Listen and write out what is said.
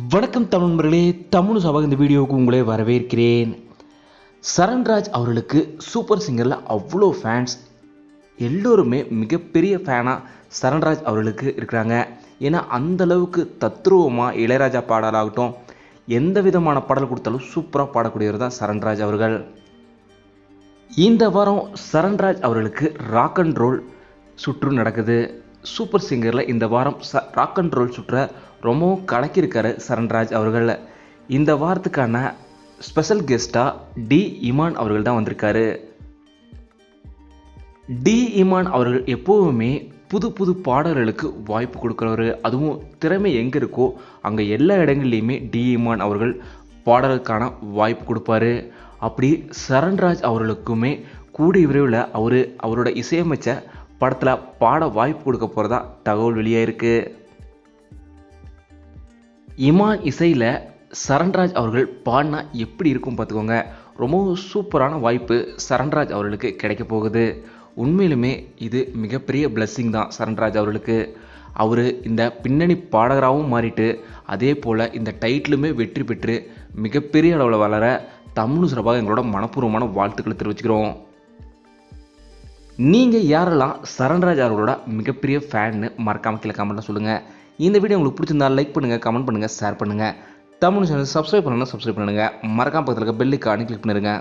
வணக்கம் தமிழ்மர்களே தமிழ் சபாக இந்த வீடியோவுக்கு உங்களே வரவேற்கிறேன். சரண்ராஜ் அவர்களுக்கு சூப்பர் சிங்கரில் அவ்வளோ ஃபேன்ஸ் எல்லோருமே மிகப்பெரிய ஃபேனாக சரண்ராஜ் அவர்களுக்கு இருக்கிறாங்க. ஏன்னா அந்தளவுக்கு தத்ரூபமாக இளையராஜா பாடலாகட்டும் எந்த விதமான பாடல் கொடுத்தாலும் சூப்பராக பாடக்கூடியவர் தான் சரண்ராஜ் அவர்கள். இந்த வாரம் சரண்ராஜ் அவர்களுக்கு ராக் அண்ட் ரோல் சுற்று நடக்குது. சூப்பர் சிங்கரில் இந்த வாரம் ச ராக் அண்ட் ரோல் சுற்ற ரொம்பவும் கலக்கியிருக்காரு சரண்ராஜ் அவர்களில். இந்த வாரத்துக்கான ஸ்பெஷல் கெஸ்ட்டாக டி இமான் அவர்கள் தான் வந்திருக்காரு. டி இமான் அவர்கள் எப்போவுமே புது புது பாடல்களுக்கு வாய்ப்பு கொடுக்குறவர். அதுவும் திறமை எங்கே இருக்கோ அங்கே எல்லா இடங்கள்லையுமே டி இமான் அவர்கள் பாடலுக்கான வாய்ப்பு கொடுப்பாரு. அப்படி சரண்ராஜ் அவர்களுக்குமே கூடிய விரைவில் அவர் அவரோட இசையமைச்ச படத்தில் பாட வாய்ப்பு கொடுக்க போகிறதா தகவல் வெளியாயிருக்கு இமான் இசையில் சரண்ராஜ் அவர்கள் பாடினா எப்படி இருக்கும் பார்த்துக்கோங்க. ரொம்பவும் சூப்பரான வாய்ப்பு சரண்ராஜ் அவர்களுக்கு கிடைக்க போகுது. உண்மையிலுமே இது மிகப்பெரிய பிளஸ்ஸிங் தான் சரண்ராஜ் அவர்களுக்கு. அவர் இந்த பின்னணி பாடகராகவும் மாறிட்டு அதே போல் இந்த டைட்டிலுமே வெற்றி பெற்று மிகப்பெரிய அளவில் வளர தமிழ் சிறப்பாக எங்களோட மனப்பூர்வமான வாழ்த்துக்களை தெரிவிச்சுக்கிறோம். நீங்கள் யாரெல்லாம் சரண்ராஜ் அவர்களோட மிகப்பெரிய ஃபேன்னு மறக்காமல் கீழே கமெண்ட்டில் சொல்லுங்கள் இந்த வீடியோ உங்களுக்கு பிடிச்சிருந்தா லைக் பண்ணுங்கள் கமெண்ட் பண்ணுங்கள் ஷேர் பண்ணுங்கள் தமிழ் சேனல் சப்ஸ்கிரைப் பண்ணணும் சப்ஸ்கிரைப் பண்ணுங்கள் மறக்காம பக்கத்தில் இருக்க பெல்லுக்கு அணி கிளிக் பண்ணிடுங்க